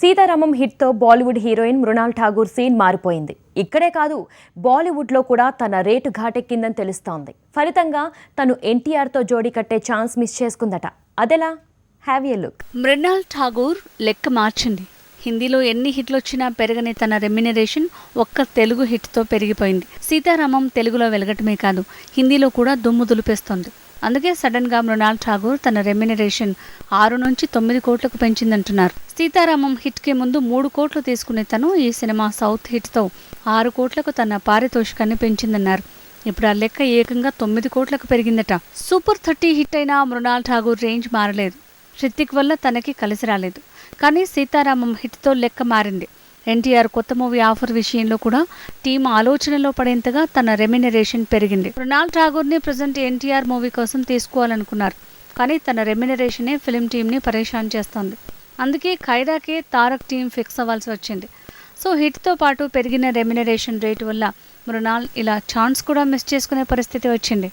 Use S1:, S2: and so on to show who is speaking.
S1: Sitaramam హిట్తో Bollywood heroine Mrunal Thakur scene మారిపోయింది. ఇక్కడే కాదు బాలీవుడ్లో కూడా తన రేటు ఘాటెక్కిందని తెలుస్తోంది. ఫలితంగా తను ఎన్టీఆర్తో జోడీ కట్టే ఛాన్స్ మిస్ చేసుకుందట. అదెలా? Have a look.
S2: Mrunal Thakur లెక్క మార్చింది. హిందీలో ఎన్ని హిట్లు వచ్చినా పెరగని తన రెమ్యునరేషన్ ఒక్క తెలుగు హిట్తో పెరిగిపోయింది. సీతారామం తెలుగులో వెలగటమే కాదు హిందీలో కూడా దుమ్ము దులిపేస్తోంది. అందుకే సడన్గా మృణాల్ ఠాగూర్ తన రెమ్యునరేషన్ ఆరు నుంచి తొమ్మిది కోట్లకు పెంచిందంటున్నారు. సీతారామం హిట్కి ముందు మూడు కోట్లు తీసుకునే తను ఈ సినిమా సౌత్ హిట్తో ఆరు కోట్లకు తన పారితోషికాన్ని పెంచిందన్నారు. ఇప్పుడు ఆ లెక్క ఏకంగా తొమ్మిది కోట్లకు పెరిగిందట. సూపర్ థర్టీ హిట్ అయిన మృణాల్ ఠాగూర్ రేంజ్ మారలేదు. హృతిక్ వల్ల తనకి కలిసి రాలేదు. కానీ సీతారామం హిట్తో లెక్క మారింది. ఎన్టీఆర్ కొత్త మూవీ ఆఫర్ విషయంలో కూడా టీం ఆలోచనలో పడేంతగా తన రెమ్యునరేషన్ పెరిగింది. మృణాల్ ఠాగూర్ని ప్రజెంట్ ఎన్టీఆర్ మూవీ కోసం తీసుకోవాలనుకున్నారు. కానీ తన రెమ్యునరేషనే ఫిలిం టీంని పరేషాన్ చేస్తోంది. అందుకే ఖైరాకే తారక్ టీం ఫిక్స్ అవ్వాల్సి వచ్చింది. సో హిట్తో పాటు పెరిగిన రెమ్యునరేషన్ రేటు వల్ల మృణాల్ ఇలా ఛాన్స్ కూడా మిస్ చేసుకునే పరిస్థితి వచ్చింది.